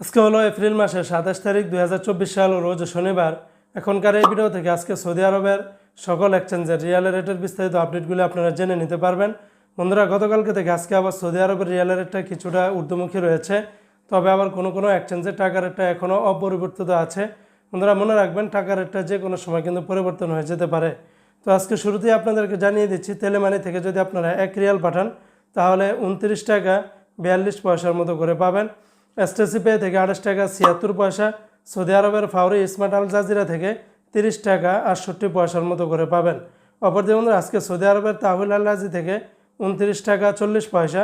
আজকে হলো এপ্রিল মাসের সাতাশ তারিখ দু হাজার চব্বিশ সাল রোজ শনিবার। এখনকার এই ভিডিও থেকে আজকে সৌদি আরবের সকল এক্সচেঞ্জের রিয়াল রেটের বিস্তারিত আপডেটগুলি আপনারা জেনে নিতে পারবেন। বন্ধুরা, গতকালকে থেকে আজকে আবার সৌদি আরবের রিয়াল রেটটা কিছুটা ঊর্ধ্বমুখী রয়েছে। তবে আবার কোনো কোনো এক্সচেঞ্জের টাকা রেটটা এখনও অপরিবর্তিত আছে। বন্ধুরা, মনে রাখবেন টাকা রেটটা যে কোনো সময় কিন্তু পরিবর্তন হয়ে যেতে পারে। তো আজকে শুরুতেই আপনাদেরকে জানিয়ে দিচ্ছি তেলেমানি থেকে যদি আপনারা এক রিয়াল পাঠান, তাহলে উনত্রিশ টাকা বিয়াল্লিশ পয়সার মতো করে পাবেন। এসটিসি পে থেকে আঠাশ টাকা, ছিয়াত্তর পয়সা, সৌদি আরবের ফাউরি স্মার্ট আল জাজিরা থেকে তিরিশ টাকা, আটষট্টি পয়সার মতো করে পাবেন। অপরদিকে বন্ধুরা, আজকে সৌদি আরবের তাহুল আল্লাজি থেকে উনত্রিশ টাকা, চল্লিশ পয়সা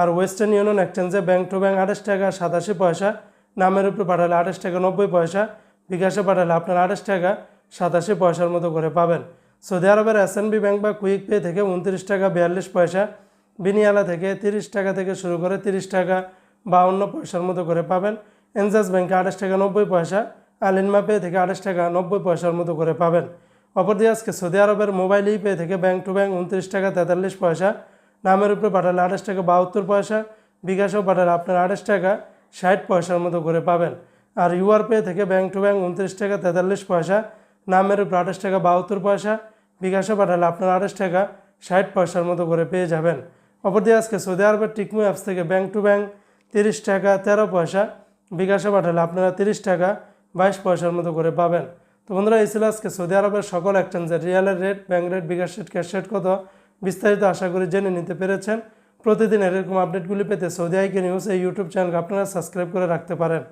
আর ওয়েস্টার্ন ইউনিয়ন এক্সচেঞ্জে ব্যাংক টু ব্যাংক আঠাশ টাকা, সাতাশি পয়সা, নামের উপরে পাঠালে আঠাশ টাকা, নব্বই পয়সা, বিকাশে পাঠালে আপনার আঠাশ টাকা, সাতাশি পয়সার মতো করে পাবেন। সৌদি আরবের এসএনবি ব্যাংক বা কুইক পে থেকে উনত্রিশ টাকা, বিয়াল্লিশ পয়সা, বিনিয়ালা থেকে তিরিশ টাকা থেকে শুরু করে তিরিশ টাকা বাউন্ন পয়সার মতো করে পাবেন। এনজাস ব্যাংকে আঠাশ টাকা নব্বই পয়সা আলিনমা পে থেকে আঠাশ টাকা নব্বই পয়সার মতো করে পাবেন। অপরদিকে আজকে সৌদি আরবের মোবাইল ই পে থেকে ব্যাংক টু ব্যাংক উনত্রিশ টাকা তেতাল্লিশ পয়সা, নামের উপরে পাঠালে আঠাশ টাকা বাহাত্তর পয়সা, বিকাশও পাঠালে আপনার আঠাশ টাকা ষাট পয়সার মতো করে পাবেন। আর ইউআর পে থেকে ব্যাংক টু ব্যাংক উনত্রিশ টাকা তেতাল্লিশ পয়সা, নামের উপরে আঠাশ টাকা বাহাত্তর পয়সা বিকাশে পাঠালে আপনার আঠাশ টাকা ষাট পয়সার মতো করে পেয়ে যাবেন। অপরদিকে আজকে সৌদি আরবের টিকমু অ্যাপস থেকে ব্যাংক টু ব্যাংক তিরিশ টাকা, তেরো পয়সা। বিকাশে পাঠালে আপনারা তিরিশ টাকা, বাইশ পয়সার মতো করে পাবেন। তো বন্ধুরা, এই ছিল আজকে সৌদি আরবের সকল এক্সচেঞ্জের রিয়ালের rate bank rate bKash rate cash rate কত? বিস্তারিত আশা করি জেনে নিতে পেরেছেন। প্রতিদিন এরকম আপডেটগুলি পেতে সৌদি আইকে নিউজ এই ইউটিউব চ্যানেলকে আপনারা সাবস্ক্রাইব করে রাখতে পারেন।